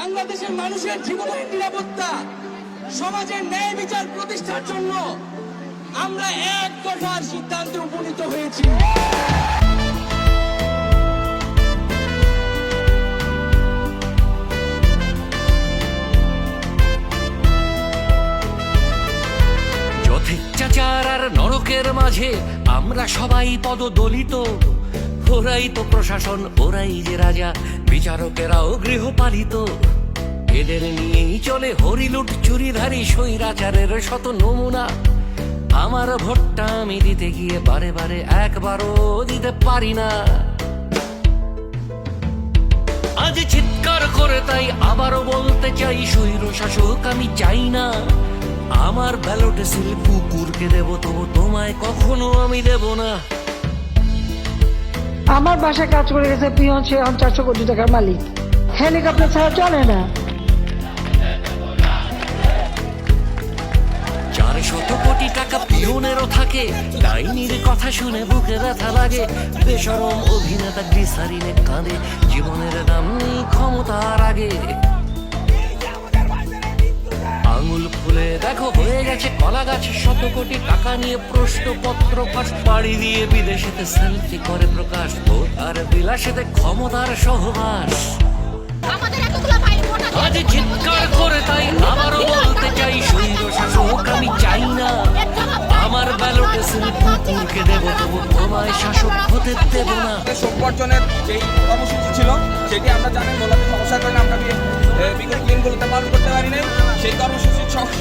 বাংলাদেশের মানুষের জীবনের নিরাপত্তা, সমাজের ন্যায় বিচার প্রতিষ্ঠার জন্য আমরা এক দফার সিদ্ধান্তে উপনীত হয়েছি। যথেচ্ছাচার আর নরকের মাঝে আমরা সবাই পদদলিত। ওরাই তো প্রশাসন, ওরাই যে রাজা। বিচারকেরাও গৃহপালিত। এদের নিয়েই চলে হরিলুট, চুরিধারী, স্বৈরাচারের শত নমুনা। আমার ভোটটা আমি দিতে গিয়ে বারে বারে একবারও দিতে পারি না। আজ চিৎকার করে তাই আবারও বলতে চাই, স্বৈর শাসক, আমি চাই না। আমার ব্যালটে সিল কুকুরকে দেব, তবু তোমায় কখনো আমি দেব না। আমার বাসায় কাজ করে গেছে পিয়ন, সে এখন চারশো কোটি টাকার মালিক। হেলিকপ্টার ছাড়া চলে না। চার শত কোটি টাকা পিয়নেরও থাকে, ডাইনির কথা শুনে বুকে ব্যথা লাগে। বেসরম অভিনেতা গ্লিসারিনে কাঁদে, জীবনের দাম নেই ক্ষমতার আগে। দেখো হয়ে গেছে কলা গাছ শত কোটি টাকা নিয়ে প্রশ্নপত্র ফাঁস পাড়ি দিয়ে বিদেশেতে সেলফি করে প্রকাশ আর বিলাসেতে ক্ষমতার সহবাস আজ চিৎকার করে তাই আবারও বলতে চাই সৈন্য শাসক আমি চাই না আমার ব্যালটে সিল কুকুরকে দেব তবু তোমায় শাসক হতে দেব না শোক বর্জনের যেই কর্মসূচি ছিল সেটি আমরা জানি মূলত সমস্যার কারণে আমরা বিগত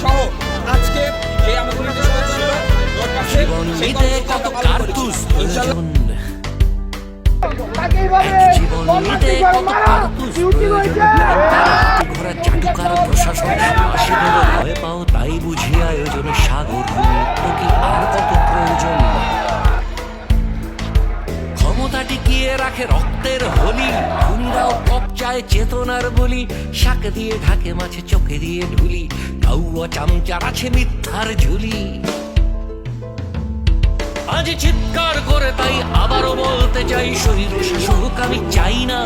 সহ- আজকে যে আমাদের ছিল জীবন নিতে কত কার্তুস প্রয়োজন জীবন নিতে কত কার্তুস প্রয়োজন ঘোরা চাটুকার প্রশাসন। ভয় পাও তাই বুঝি আয়োজন সাগর তো কি কপচায় চেতনার বলি। শাক দিয়ে ঢাকে, মাছে চোখে দিয়ে ঢুলি। কাউয়া চামচার আছে মিথ্যার ঝুলি। আজ চিৎকার করে তাই আবারও বলতে চাই শরীর শাসক, আমি চাই না।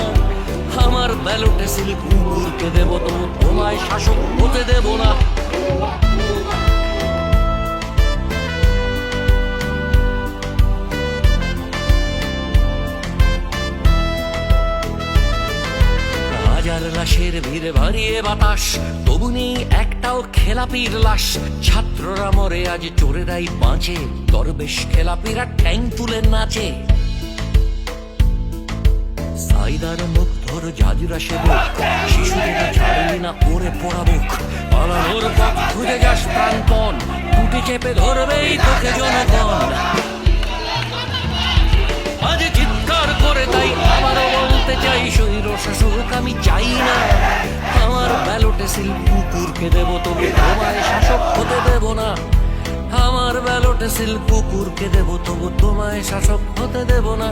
আমার ব্যালটে সিল কুকুরকে দেব তো তোমায় শাসক হতে দেব না। লাশের ভিড়ে ভারিয়ে বাতাস। তবু নেই একটাও খেলাপির লাশ। ছাত্ররা মরে, আজ চোরেরাই বাঁচে। দরবেশ খেলাপিরা ঠ্যাং তুলে নাচে। সাইদার মুগ্ধর জাজিরা সেবক শিশুদের ছাড়লি না, ওরে পোড়াবুক পালানোর পথ খুঁজে যাস প্রাণপণ। টুটে চেপে ধরবেই তোকে জনগণ। আজ চিৎকার করে তাই আবারও বলতে চাই, শৈর শাসক, আমি চাই না সিল কুকুরকে দেব তবে তোমায় শাসক হতে দেব না। আমার ব্যালটে সিল কুকুরকে দেব তবু তোমায় শাসক হতে দেব না।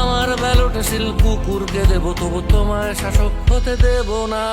আমার ব্যালটে সিল কুকুরকে দেব তবু তোমায় শাসক হতে দেব না।